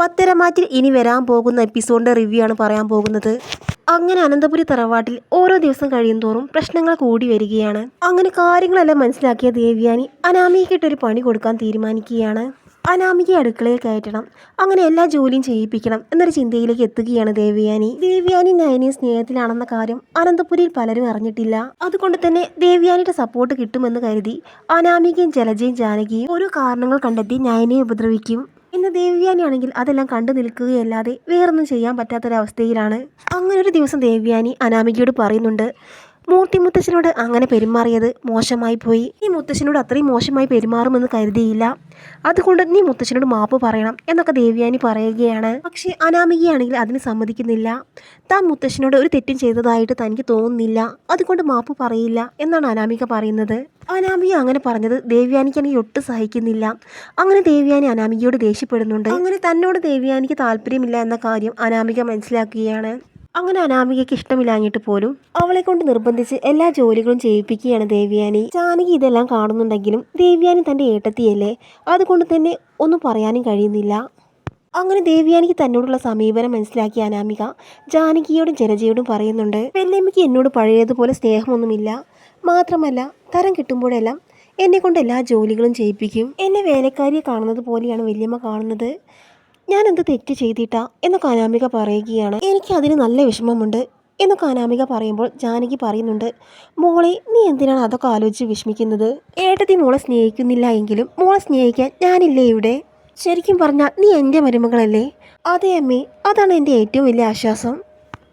പത്തരമാറ്റിൽ ഇനി വരാൻ പോകുന്ന എപ്പിസോഡിന്റെ റിവ്യൂ ആണ് പറയാൻ പോകുന്നത്. അങ്ങനെ അനന്തപുരി തറവാട്ടിൽ ഓരോ ദിവസം കഴിയും തോറും പ്രശ്നങ്ങൾ കൂടി വരികയാണ്. അങ്ങനെ കാര്യങ്ങളെല്ലാം മനസ്സിലാക്കിയ ദേവ്യാനി അനാമികയ്ക്കിട്ടൊരു പണി കൊടുക്കാൻ തീരുമാനിക്കുകയാണ്. അനാമികയെ അടുക്കളയിൽ കയറ്റണം. അങ്ങനെ എല്ലാ ജോലിയും ചെയ്യിപ്പിക്കണം എന്നൊരു ചിന്തയിലേക്ക് എത്തുകയാണ് ദേവ്യാനി. ദേവ്യാനി നയനി സ്നേഹത്തിലാണെന്ന കാര്യം അനന്തപുരിയിൽ പലരും അറിഞ്ഞിട്ടില്ല. അതുകൊണ്ട് തന്നെ ദേവ്യാനിയുടെ സപ്പോർട്ട് കിട്ടുമെന്ന് കരുതി അനാമികയും ജലജയും ജാനകിയും ഓരോ കാരണങ്ങൾ കണ്ടെത്തി നയനെ ഉപദ്രവിക്കും. ഇന്ന് ദേവ്യാനിയാണെങ്കിൽ അതെല്ലാം കണ്ടു നിൽക്കുകയല്ലാതെ വേറൊന്നും ചെയ്യാൻ പറ്റാത്തൊരവസ്ഥയിലാണ്. അങ്ങനെ ഒരു ദിവസം ദേവ്യാനി അനാമികയോട് പറയുന്നുണ്ട് മൂർത്തി മുത്തശ്ശനോട് അങ്ങനെ പെരുമാറിയത് മോശമായി പോയി. നീ മുത്തശ്ശനോട് അത്രയും മോശമായി പെരുമാറുമെന്ന് കരുതിയില്ല. അതുകൊണ്ട് നീ മുത്തശ്ശനോട് മാപ്പ് പറയണം എന്നൊക്കെ ദേവ്യാനി പറയുകയാണ്. പക്ഷേ അനാമികയാണെങ്കിൽ അതിന് സമ്മതിക്കുന്നില്ല. താൻ മുത്തശ്ശനോട് ഒരു തെറ്റും ചെയ്തതായിട്ട് തനിക്ക് തോന്നുന്നില്ല. അതുകൊണ്ട് മാപ്പ് പറയില്ല എന്നാണ് അനാമിക പറയുന്നത്. അനാമിക അങ്ങനെ പറഞ്ഞത് ദേവ്യാനിക്കാണെങ്കിൽ ഒട്ടും സഹിക്കുന്നില്ല. അങ്ങനെ ദേവ്യാനി അനാമികയോട് ദേഷ്യപ്പെടുന്നുണ്ട്. അങ്ങനെ തന്നോട് ദേവ്യാനിക്ക് താല്പര്യമില്ല എന്ന കാര്യം അനാമിക മനസ്സിലാക്കുകയാണ്. അങ്ങനെ അനാമികയ്ക്ക് ഇഷ്ടമില്ലാഞ്ഞിട്ട് പോലും അവളെ കൊണ്ട് നിർബന്ധിച്ച് എല്ലാ ജോലികളും ചെയ്യിപ്പിക്കുകയാണ് ദേവ്യാനി. ജാനകി ഇതെല്ലാം കാണുന്നുണ്ടെങ്കിലും ദേവ്യാനി തന്റെ ഏട്ടത്തിയല്ലേ? അതുകൊണ്ട് തന്നെ ഒന്നും പറയാനും കഴിയുന്നില്ല. അങ്ങനെ ദേവ്യാനിക്ക് തന്നോടുള്ള സമീപനം മനസ്സിലാക്കിയ അനാമിക ജാനകിയോടും ജലജയോടും പറയുന്നുണ്ട് വെല്ലമ്മയ്ക്ക് എന്നോട് പഴയതുപോലെ സ്നേഹമൊന്നുമില്ല. മാത്രമല്ല തരം കിട്ടുമ്പോഴെല്ലാം എന്നെ കൊണ്ട് എല്ലാ ജോലികളും ചെയ്യിപ്പിക്കും. എന്നെ വേലക്കാരിയെ കാണുന്നത് പോലെയാണ് വല്യമ്മ കാണുന്നത്. ഞാൻ എന്ത് തെറ്റ് ചെയ്തിട്ടാ എന്നൊക്കെ അനാമിക പറയുകയാണ്. എനിക്ക് അതിന് നല്ല വിഷമമുണ്ട് എന്നൊക്കെ അനാമിക പറയുമ്പോൾ ജാനകി പറയുന്നുണ്ട് മോളെ നീ എന്തിനാണ് അതൊക്കെ ആലോചിച്ച് വിഷമിക്കുന്നത്? ഏട്ടത്തി മോളെ സ്നേഹിക്കുന്നില്ല എങ്കിലും മോളെ സ്നേഹിക്കാൻ ഞാനില്ലേ ഇവിടെ? ശരിക്കും പറഞ്ഞാൽ നീ എന്റെ മരുമകളല്ലേ? അതെ അമ്മേ അതാണ് എന്റെ ഏറ്റവും വലിയ ആശ്വാസം.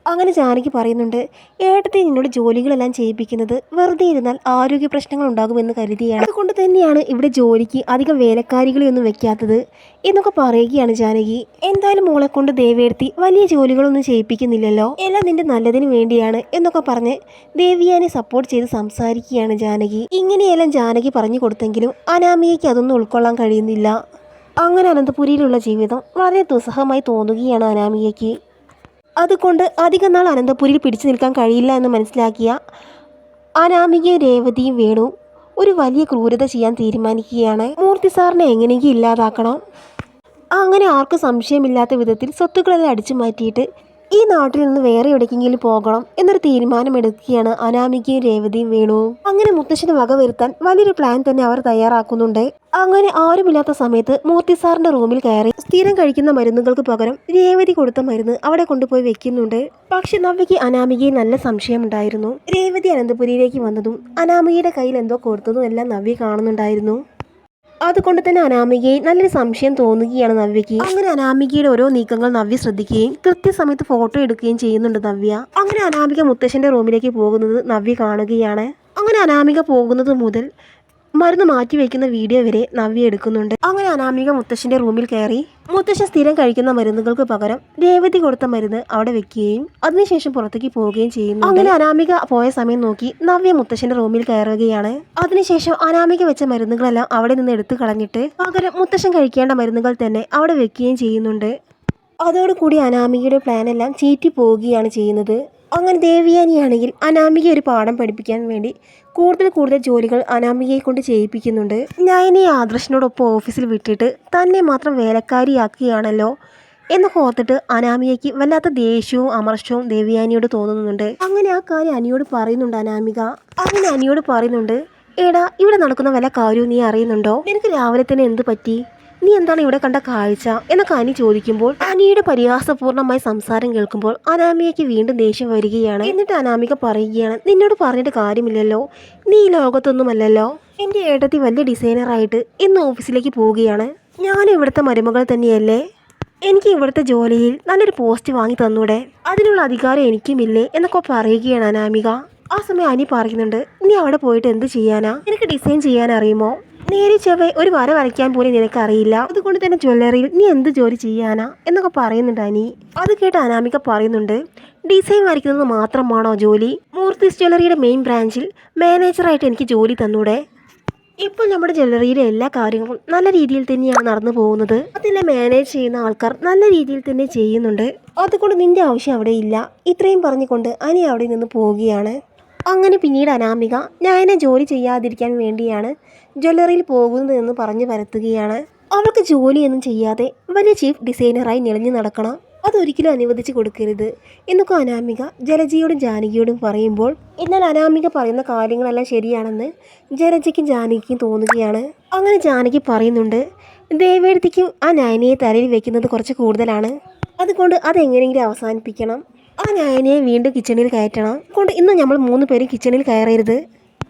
അങ്ങനെ ജാനകി പറയുന്നുണ്ട് ഏട്ടത്തെ നിന്നോട് ജോലികളെല്ലാം ചെയ്യിപ്പിക്കുന്നത് വെറുതെ ഇരുന്നാൽ ആരോഗ്യ പ്രശ്നങ്ങൾ ഉണ്ടാകുമെന്ന് കരുതിയാണ്. അതുകൊണ്ട് തന്നെയാണ് ഇവിടെ ജോലിക്ക് അധികം വേലക്കാരികളെയൊന്നും വെക്കാത്തത് എന്നൊക്കെ പറയുകയാണ് ജാനകി. എന്തായാലും മോളെ കൊണ്ട് ദേവേർത്തി വലിയ ജോലികളൊന്നും ചെയ്യിപ്പിക്കുന്നില്ലല്ലോ. എല്ലാം നിന്റെ നല്ലതിന് വേണ്ടിയാണ് എന്നൊക്കെ പറഞ്ഞ് ദേവിയാനെ സപ്പോർട്ട് ചെയ്ത് സംസാരിക്കുകയാണ് ജാനകി. ഇങ്ങനെയെല്ലാം ജാനകി പറഞ്ഞു കൊടുത്തെങ്കിലും അനാമിയയ്ക്ക് അതൊന്നും ഉൾക്കൊള്ളാൻ കഴിയുന്നില്ല. അങ്ങനെ അനന്തപുരിയിലുള്ള ജീവിതം വളരെ ദുസ്സഹമായി തോന്നുകയാണ് അനാമികയ്ക്ക്. അതുകൊണ്ട് അധികം നാൾ അനന്തപുരിയിൽ പിടിച്ചു നിൽക്കാൻ കഴിയില്ല എന്ന് മനസ്സിലാക്കിയ അനാമികയും രേവതിയും വേണു ഒരു വലിയ ക്രൂരത ചെയ്യാൻ തീരുമാനിക്കുകയാണ്. മൂർത്തി സാറിനെ എങ്ങനെയെങ്കിലും ഇല്ലാതാക്കണം. അങ്ങനെ ആർക്കും സംശയമില്ലാത്ത വിധത്തിൽ സ്വത്തുക്കളെല്ലാം അടിച്ചു മാറ്റിയിട്ട് ഈ നാട്ടിൽ നിന്ന് വേറെ എവിടേക്കെങ്കിലും പോകണം എന്നൊരു തീരുമാനമെടുക്കുകയാണ് അനാമികയും രേവതിയും വേണുവും അങ്ങനെ മുത്തശ്ശന് വക വരുത്താൻ വലിയൊരു പ്ലാൻ തന്നെ അവർ തയ്യാറാക്കുന്നുണ്ട്. അങ്ങനെ ആരുമില്ലാത്ത സമയത്ത് മൂർത്തി സാറിന്റെ റൂമിൽ കയറി സ്ഥിരം കഴിക്കുന്ന മരുന്നുകൾക്ക് പകരം രേവതി കൊടുത്ത മരുന്ന് അവിടെ കൊണ്ടുപോയി വെക്കുന്നുണ്ട്. പക്ഷെ നവ്യയ്ക്ക് അനാമികയെ നല്ല സംശയമുണ്ടായിരുന്നു. രേവതി അനന്തപുരിയിലേക്ക് വന്നതും അനാമികയുടെ കയ്യിൽ എന്തോ കൊടുത്തതും എല്ലാം നവ്യ കാണുന്നുണ്ടായിരുന്നു. അതുകൊണ്ട് തന്നെ അനാമികയെ നല്ലൊരു സംശയം തോന്നുകയാണ് നവ്യയ്ക്ക്. അങ്ങനെ അനാമികയുടെ ഓരോ നീക്കങ്ങൾ നവ്യ ശ്രദ്ധിക്കുകയും കൃത്യസമയത്ത് ഫോട്ടോ എടുക്കുകയും ചെയ്യുന്നുണ്ട് നവ്യ. അങ്ങനെ അനാമിക മുത്തശ്ശന്റെ റൂമിലേക്ക് പോകുന്നത് നവ്യ കാണുകയാണ്. അങ്ങനെ അനാമിക പോകുന്നത് മുതൽ മരുന്ന് മാറ്റി വെക്കുന്ന വീഡിയോ വരെ നവ്യ എടുക്കുന്നുണ്ട്. അങ്ങനെ അനാമിക മുത്തശ്ശന്റെ റൂമിൽ കയറി. മുത്തശ്ശൻ സ്ഥിരം കഴിക്കുന്ന മരുന്നുകൾക്ക് പകരം രേവതി കൊടുത്ത മരുന്ന് അവിടെ വെക്കുകയും അതിനുശേഷം പുറത്തേക്ക് പോവുകയും ചെയ്യുന്നു അങ്ങനെ അനാമിക പോയ സമയം നോക്കി നവ്യ മുത്തശ്ശന്റെ റൂമിൽ കയറുകയാണ്. അതിനുശേഷം അനാമിക വെച്ച മരുന്നുകളെല്ലാം അവിടെ നിന്ന് എടുത്തു കളഞ്ഞിട്ട് പകരം മുത്തശ്ശൻ കഴിക്കേണ്ട മരുന്നുകൾ തന്നെ അവിടെ വെക്കുകയും ചെയ്യുന്നുണ്ട്. അതോടുകൂടി അനാമികയുടെ പ്ലാൻ എല്ലാം ചീറ്റി പോവുകയാണ് ചെയ്യുന്നത്. അങ്ങനെ ദേവിയാനിയാണെങ്കിൽ അനാമിക ഒരു പാഠം പഠിപ്പിക്കാൻ വേണ്ടി കൂടുതൽ കൂടുതൽ ജോലികൾ അനാമികയെ കൊണ്ട് ചെയ്യിപ്പിക്കുന്നുണ്ട്. നയനെ ആദർശിനോടൊപ്പം ഓഫീസിൽ വിട്ടിട്ട് തന്നെ മാത്രം വേലക്കാരിയാക്കുകയാണല്ലോ എന്ന് ഓർത്തിട്ട് അനാമികയ്ക്ക് വല്ലാത്ത ദേഷ്യവും അമർഷവും ദേവിയാനിയോട് തോന്നുന്നുണ്ട്. അങ്ങനെ ആ കാര്യം അനിയോട് പറയുന്നുണ്ട് അനാമിക. അങ്ങനെ അനിയോട് പറയുന്നുണ്ട് എടാ ഇവിടെ നടക്കുന്ന വല്ല കാര്യവും നീ അറിയുന്നുണ്ടോ? എനിക്ക് രാവിലെ തന്നെ എന്ത് പറ്റി? നീ എന്താണ് ഇവിടെ കണ്ട കാഴ്ച? എന്നൊക്കെ അനി ചോദിക്കുമ്പോൾ അനിയുടെ പരിഹാസപൂർണമായ സംസാരം കേൾക്കുമ്പോൾ അനാമികയ്ക്ക് വീണ്ടും ദേഷ്യം വരികയാണ്. എന്നിട്ട് അനാമിക പറയുകയാണ് നിന്നോട് പറഞ്ഞിട്ട് കാര്യമില്ലല്ലോ. നീ ഈ ലോകത്തൊന്നുമല്ലല്ലോ. എന്റെ ഏട്ടത്തി വലിയ ഡിസൈനറായിട്ട് ഇന്ന് ഓഫീസിലേക്ക് പോവുകയാണ്. ഞാൻ ഇവിടുത്തെ മരുമകൾ തന്നെയല്ലേ? എനിക്ക് ഇവിടുത്തെ ജോലിയിൽ നല്ലൊരു പോസ്റ്റ് വാങ്ങി തന്നൂടെ. അതിനുള്ള അധികാരം എനിക്കും ഇല്ലേ എന്നൊക്കെ പറയുകയാണ് അനാമിക. ആ സമയം അനി പറയുന്നുണ്ട് നീ അവിടെ പോയിട്ട് എന്ത് ചെയ്യാനാ? എനിക്ക് ഡിസൈൻ ചെയ്യാൻ അറിയുമോ നേരെ ചൊവ്വെ ഒരു വര വരയ്ക്കാൻ പോലും നിനക്കറിയില്ല. അതുകൊണ്ട് തന്നെ ജ്വല്ലറിയിൽ നീ എന്ത് ജോലി ചെയ്യാനാ? എന്നൊക്കെ പറയുന്നുണ്ട് അനി. അത് കേട്ട് അനാമിക പറയുന്നുണ്ട് ഡിസൈൻ വരയ്ക്കുന്നത് മാത്രമാണോ ജോലി? മൂർത്തി ജ്വല്ലറിയുടെ മെയിൻ ബ്രാഞ്ചിൽ മാനേജറായിട്ട് എനിക്ക് ജോലി തന്നൂടെ? ഇപ്പോൾ നമ്മുടെ ജ്വല്ലറിയിലെ എല്ലാ കാര്യങ്ങളും നല്ല രീതിയിൽ തന്നെയാണ് നടന്നു പോകുന്നത്. അതിനെ മാനേജ് ചെയ്യുന്ന ആൾക്കാർ നല്ല രീതിയിൽ തന്നെ ചെയ്യുന്നുണ്ട്. അതുകൊണ്ട് നിന്റെ ആവശ്യം അവിടെ ഇല്ല. ഇത്രയും പറഞ്ഞുകൊണ്ട് അനി അവിടെ നിന്ന് പോവുകയാണ്. അങ്ങനെ പിന്നീട് അനാമിക ഞാനെ ജോലി ചെയ്യാതിരിക്കാൻ വേണ്ടിയാണ് ജ്വല്ലറിയിൽ പോകുന്നതെന്ന് പറഞ്ഞു വരത്തുകയാണ് അവൾക്ക് ജോലിയൊന്നും ചെയ്യാതെ വലിയ ചീഫ് ഡിസൈനറായി നിളഞ്ഞു നടക്കണം. അതൊരിക്കലും അനുവദിച്ചു കൊടുക്കരുത് എന്നൊക്കെ അനാമിക ജലജിയോടും ജാനകിയോടും പറയുമ്പോൾ എന്നാൽ അനാമിക പറയുന്ന കാര്യങ്ങളെല്ലാം ശരിയാണെന്ന് ജലജയ്ക്കും ജാനകിക്കും തോന്നുകയാണ്. അങ്ങനെ ജാനകി പറയുന്നുണ്ട് ദേവേടത്തിക്കും ആ നയനയെ തലയിൽ വെക്കുന്നത് കുറച്ച് കൂടുതലാണ്. അതുകൊണ്ട് അതെങ്ങനെയെങ്കിലും അവസാനിപ്പിക്കണം. ആ ഞാനിയെ വീണ്ടും കിച്ചണിൽ കയറ്റണം. കൊണ്ട് ഇന്ന് നമ്മൾ മൂന്ന് പേരും കിച്ചണിൽ കയറരുത്.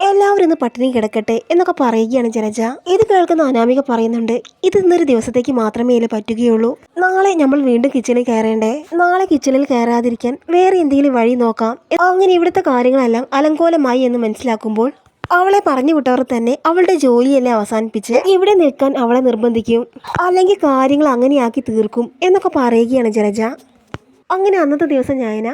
എല്ലാവരും ഇന്ന് പട്ടിണി കിടക്കട്ടെ എന്നൊക്കെ പറയുകയാണ് ജനജ. ഇത് കേൾക്കുന്ന അനാമിക പറയുന്നുണ്ട് ഇത് ഇന്നൊരു ദിവസത്തേക്ക് മാത്രമേ ഇതിൽ പറ്റുകയുള്ളൂ. നാളെ നമ്മൾ വീണ്ടും കിച്ചണിൽ കയറേണ്ടേ? നാളെ കിച്ചണിൽ കയറാതിരിക്കാൻ വേറെ എന്തെങ്കിലും വഴി നോക്കാം. അങ്ങനെ ഇവിടുത്തെ കാര്യങ്ങളെല്ലാം അലങ്കോലമായി എന്ന് മനസ്സിലാക്കുമ്പോൾ അവളെ പറഞ്ഞു വിട്ടവർ തന്നെ അവളുടെ ജോലിയെല്ലാം അവസാനിപ്പിച്ച് ഇവിടെ നിൽക്കാൻ അവളെ നിർബന്ധിക്കും. അല്ലെങ്കിൽ കാര്യങ്ങൾ അങ്ങനെയാക്കി തീർക്കും എന്നൊക്കെ പറയുകയാണ് ജലജ അങ്ങനെ അന്നത്തെ ദിവസം ഞായന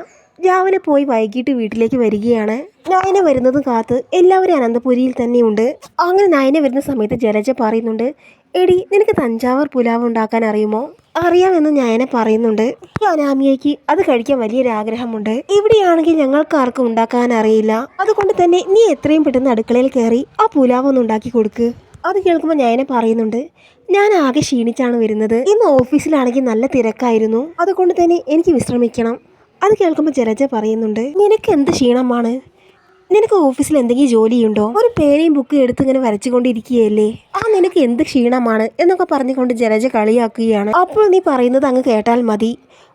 രാവിലെ പോയി വൈകിട്ട് വീട്ടിലേക്ക് വരികയാണ്. നയന വരുന്നതും കാത്ത് എല്ലാവരും അനന്തപുരിയിൽ തന്നെയുണ്ട്. അങ്ങനെ നയന വരുന്ന സമയത്ത് ജലജ പറയുന്നുണ്ട് എടി നിനക്ക് തഞ്ചാവൂർ പുലാവ് ഉണ്ടാക്കാൻ അറിയുമോ? അറിയാമെന്ന് നയന പറയുന്നുണ്ട്. ഈ അനാമിയയ്ക്ക് അത് കഴിക്കാൻ വലിയൊരു ആഗ്രഹമുണ്ട് ഇവിടെയാണെങ്കിൽ ഞങ്ങൾക്ക് ആർക്കും ഉണ്ടാക്കാൻ അറിയില്ല. അതുകൊണ്ട് തന്നെ നീ എത്രയും പെട്ടെന്ന് അടുക്കളയിൽ കയറി ആ പുലാവ് ഒന്ന് ഉണ്ടാക്കി കൊടുക്ക്. അത് കേൾക്കുമ്പോൾ ഞാനെ പറയുന്നുണ്ട് ഞാൻ ആകെ ക്ഷീണിച്ചാണ് വരുന്നത്. ഇന്ന് ഓഫീസിലാണെങ്കിൽ നല്ല തിരക്കായിരുന്നു. അതുകൊണ്ട് തന്നെ എനിക്ക് വിശ്രമിക്കണം. അത് കേൾക്കുമ്പോൾ ജലജ പറയുന്നുണ്ട് നിനക്ക് എന്ത് ക്ഷീണമാണ്? നിനക്ക് ഓഫീസിൽ എന്തെങ്കിലും ജോലിയുണ്ടോ? ഒരു പേനയും ബുക്കും എടുത്ത് ഇങ്ങനെ വരച്ചുകൊണ്ടിരിക്കുകയല്ലേ? നിനക്ക് എന്ത് ക്ഷീണമാണ് എന്നൊക്കെ പറഞ്ഞുകൊണ്ട് ജലജ കളിയാക്കുകയാണ്. അപ്പോൾ നീ പറയുന്നത് അങ്ങ് കേട്ടാൽ മതി.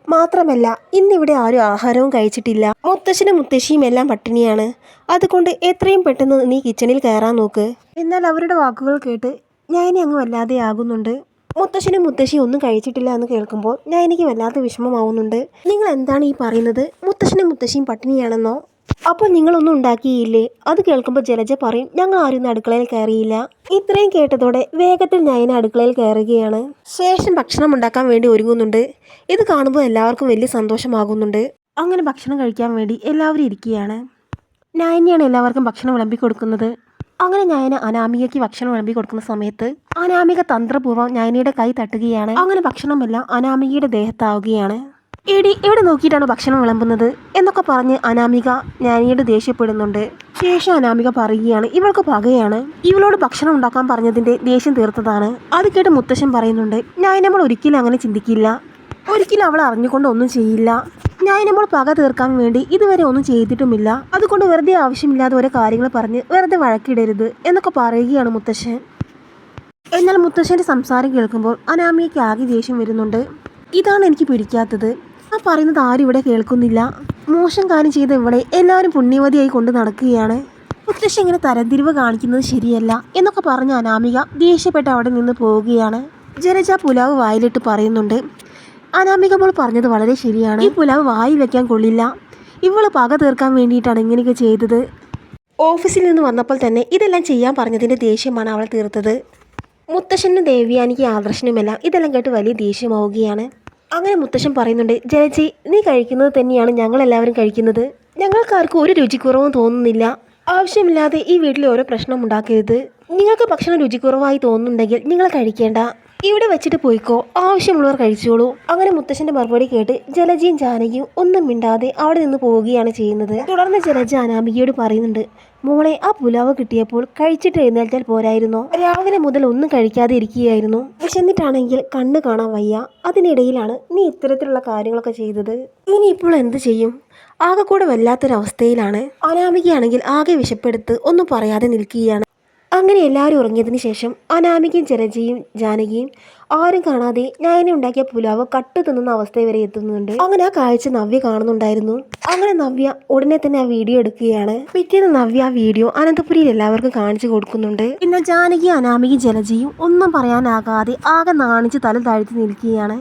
മാത്രമല്ല ഇന്നിവിടെ ആരും ആഹാരവും കഴിച്ചിട്ടില്ല. മുത്തശ്ശനും മുത്തശ്ശിയും എല്ലാം പട്ടിണിയാണ്. അതുകൊണ്ട് എത്രയും പെട്ടെന്ന് നീ കിച്ചണിൽ കയറാൻ നോക്ക്. എന്നാൽ അവരുടെ വാക്കുകൾ കേട്ട് ഞാൻ ഇനി അങ്ങ് വല്ലാതെ ആകുന്നുണ്ട്. മുത്തശ്ശനും മുത്തശ്ശിയും ഒന്നും കഴിച്ചിട്ടില്ല എന്ന് കേൾക്കുമ്പോൾ ഞാൻ എനിക്ക് വല്ലാത്ത വിഷമമാവുന്നുണ്ട്. നിങ്ങൾ എന്താണ് ഈ പറയുന്നത്? മുത്തശ്ശനും മുത്തശ്ശിയും പട്ടിണിയാണെന്നോ? അപ്പോൾ നിങ്ങളൊന്നും ഉണ്ടാക്കിയില്ലേ? അത് കേൾക്കുമ്പോൾ ജലജ പറയും ഞങ്ങൾ ആരും അടുക്കളയിൽ കയറിയില്ല. ഇത്രയും കേട്ടതോടെ വേഗത്തിൽ നയന അടുക്കളയിൽ കയറുകയാണ്. ശേഷം ഭക്ഷണം ഉണ്ടാക്കാൻ വേണ്ടി ഒരുങ്ങുന്നുണ്ട്. ഇത് കാണുമ്പോൾ എല്ലാവർക്കും വലിയ സന്തോഷമാകുന്നുണ്ട്. അങ്ങനെ ഭക്ഷണം കഴിക്കാൻ വേണ്ടി എല്ലാവരും ഇരിക്കുകയാണ്. നയനയാണ് എല്ലാവർക്കും ഭക്ഷണം വിളമ്പി കൊടുക്കുന്നത്. അങ്ങനെ നയന അനാമികയ്ക്ക് ഭക്ഷണം വിളമ്പി കൊടുക്കുന്ന സമയത്ത് അനാമിക തന്ത്രപൂർവം നയനയുടെ കൈ തട്ടുകയാണ്. അങ്ങനെ ഭക്ഷണമെല്ലാം അനാമികയുടെ ദേഹത്താവുകയാണ്. എടി എവിടെ നോക്കിയിട്ടാണ് ഭക്ഷണം വിളമ്പുന്നത്? എന്നൊക്കെ പറഞ്ഞ് അനാമിക നയനയോട് ദേഷ്യപ്പെടുന്നുണ്ട്. ശേഷം അനാമിക പറയുകയാണ് ഇവൾക്ക് പകയാണ്. ഇവളോട് ഭക്ഷണം ഉണ്ടാക്കാൻ പറഞ്ഞതിന്റെ ദേഷ്യം തീർത്തതാണ്. അത് കേട്ട് മുത്തശ്ശൻ പറയുന്നുണ്ട് ഞാൻ നമ്മൾ ഒരിക്കലും അങ്ങനെ ചിന്തിക്കില്ല. ഒരിക്കലും അവൾ അറിഞ്ഞുകൊണ്ട് ഒന്നും ചെയ്യില്ല. ഞാൻ നമ്മൾ പക തീർക്കാൻ വേണ്ടി ഇതുവരെ ഒന്നും ചെയ്തിട്ടുമില്ല. അതുകൊണ്ട് വെറുതെ ആവശ്യമില്ലാതെ ഓരോ കാര്യങ്ങൾ പറഞ്ഞ് വെറുതെ വഴക്കിടരുത് എന്നൊക്കെ പറയുകയാണ് മുത്തശ്ശൻ. എന്നാൽ മുത്തശ്ശന്റെ സംസാരം കേൾക്കുമ്പോൾ അനാമിയയ്ക്ക് ആകെ ദേഷ്യം വരുന്നുണ്ട്. ഇതാണ് എനിക്ക് പിടിക്കാത്തത്. ആ പറയുന്നത് ആരും ഇവിടെ കേൾക്കുന്നില്ല. മോശം കാര്യം ചെയ്ത ഇവിടെ എല്ലാവരും പുണ്യവതിയായി കൊണ്ട് നടക്കുകയാണ്. മുത്തശ്ശി ഇങ്ങനെ തരംതിരിവ് കാണിക്കുന്നത് ശരിയല്ല എന്നൊക്കെ പറഞ്ഞ അനാമിക ദേഷ്യപ്പെട്ട് അവിടെ നിന്ന് പോവുകയാണ്. ജനജ പുലാവ് വായിലിട്ട് പറയുന്നുണ്ട് അനാമിക മോൾ പറഞ്ഞത് വളരെ ശരിയാണ്. ഈ പുലാവ് വായിൽ വെക്കാൻ കൊള്ളില്ല. ഇവൾ പക തീർക്കാൻ വേണ്ടിയിട്ടാണ് ഇങ്ങനെയൊക്കെ ചെയ്തത്. ഓഫീസിൽ നിന്ന് വന്നപ്പോൾ തന്നെ ഇതെല്ലാം ചെയ്യാൻ പറഞ്ഞതിന്റെ ദേഷ്യമാണ് അവൾ തീർത്തത്. മുത്തശ്ശനും ദേവിയാനിക്ക് ആദർശനുമെല്ലാം ഇതെല്ലാം കേട്ട് വലിയ ദേഷ്യമാവുകയാണ്. അങ്ങനെ മുത്തശ്ശൻ പറയുന്നുണ്ട് ജലജി നീ കഴിക്കുന്നത് തന്നെയാണ് ഞങ്ങളെല്ലാവരും കഴിക്കുന്നത്. ഞങ്ങൾക്കാർക്കും ഒരു രുചിക്കുറവും തോന്നുന്നില്ല. ആവശ്യമില്ലാതെ ഈ വീട്ടിൽ ഓരോ പ്രശ്നം ഉണ്ടാക്കരുത്. നിങ്ങൾക്ക് ഭക്ഷണം രുചിക്കുറവായി തോന്നുന്നുണ്ടെങ്കിൽ നിങ്ങൾ കഴിക്കേണ്ട. ഇവിടെ വെച്ചിട്ട് പോയിക്കോ. ആവശ്യമുള്ളവർ കഴിച്ചോളൂ. അങ്ങനെ മുത്തശ്ശന്റെ മറുപടി കേട്ട് ജലജയും ജാനകിയും ഒന്നും മിണ്ടാതെ അവിടെ നിന്ന് പോവുകയാണ് ചെയ്യുന്നത്. തുടർന്ന് ജലജ അനാമികയോട് പറയുന്നുണ്ട് മോളെ ആ പുലാവ് കിട്ടിയപ്പോൾ കഴിച്ചിട്ട് എഴുന്നേൽറ്റാൽ പോരായിരുന്നോ? രാവിലെ മുതൽ ഒന്നും കഴിക്കാതെ ഇരിക്കുകയായിരുന്നു. വിശന്നിട്ടാണെങ്കിൽ കണ്ണ് കാണാൻ വയ്യ. അതിനിടയിലാണ് നീ ഇത്തരത്തിലുള്ള കാര്യങ്ങളൊക്കെ ചെയ്തത്. ഇനി ഇപ്പോൾ എന്ത് ചെയ്യും? ആകെ കൂടെ വല്ലാത്തൊരവസ്ഥയിലാണ്. അനാമികയാണെങ്കിൽ ആകെ വിശപ്പെടുത്ത് ഒന്നും പറയാതെ നിൽക്കുകയാണ്. അങ്ങനെ എല്ലാവരും ഉറങ്ങിയതിന് ശേഷം അനാമികയും ചിരഞ്ജിയും ജാനകിയും ആരും കാണാതെ നയന ഉണ്ടാക്കിയ പുലാവ് കട്ട് തിന്നുന്ന അവസ്ഥ വരെ എത്തുന്നുണ്ട്. അങ്ങനെ ആ കാഴ്ച നവ്യ കാണുന്നുണ്ടായിരുന്നു. അങ്ങനെ നവ്യ ഉടനെ തന്നെ ആ വീഡിയോ എടുക്കുകയാണ്. പിറ്റേന്ന് നവ്യ ആ വീഡിയോ അനന്തപുരിയിൽ എല്ലാവർക്കും കാണിച്ചു കൊടുക്കുന്നുണ്ട്. പിന്നെ ജാനകി അനാമികയും ജലജിയും ഒന്നും പറയാനാകാതെ ആകെ നാണിച്ച് തല താഴ്ത്തി നിൽക്കുകയാണ്.